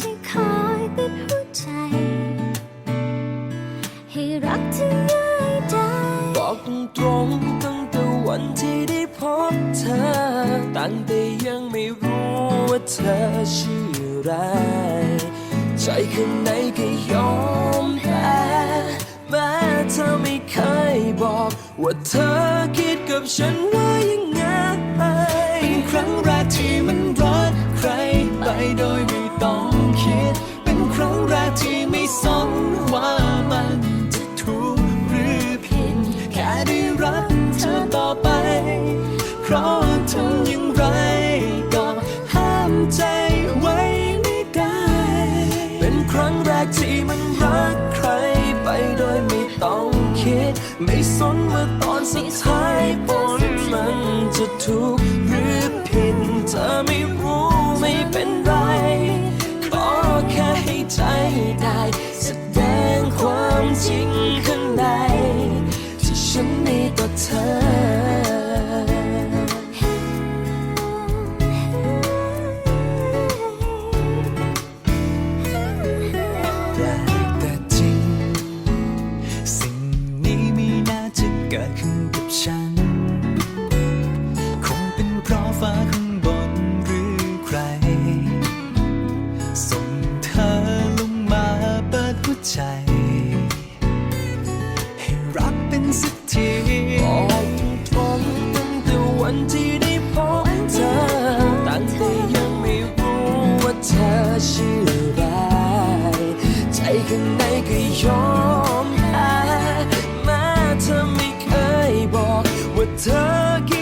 ที่คอยปิดหัวใจ ให้รักที่ง่ายได้บอกตรงๆตั้งแต่วันที่ได้พบเธอ ตั้งแต่ยังไม่รู้ว่าเธอชื่ออะไร ใจข้างในก็ยอมแพ้แม้เธอไม่เคยบอก ว่าเธอคิดกับฉันว่า อย่างไรก็ห้ามใจไว้ไม่ได้ เป็นครั้งแรกที่มันรักใครไปโดยไม่ต้องคิด ไม่สนว่าตอนสุดท้ายผลมันจะถูกหรือผิดเธอไม่รู้ไม่เป็นไร ขอแค่ให้ใจได้แสดงความจริงข้างใน ที่ฉันมีต่อเธอ กิดขึ้นกับฉัน คงเป็นเพราะฟ้าข้างบนหรือใคร ส่งเธอลงมาเปิดหัวใจ ให้รักเป็นสักทีบอกตรงตั้งแต่วันที่ได้พบเธอตั้งแต่ยังไม่รู้ว่าเธอชื่ออะไร ใจข้างในก็ยอม ว่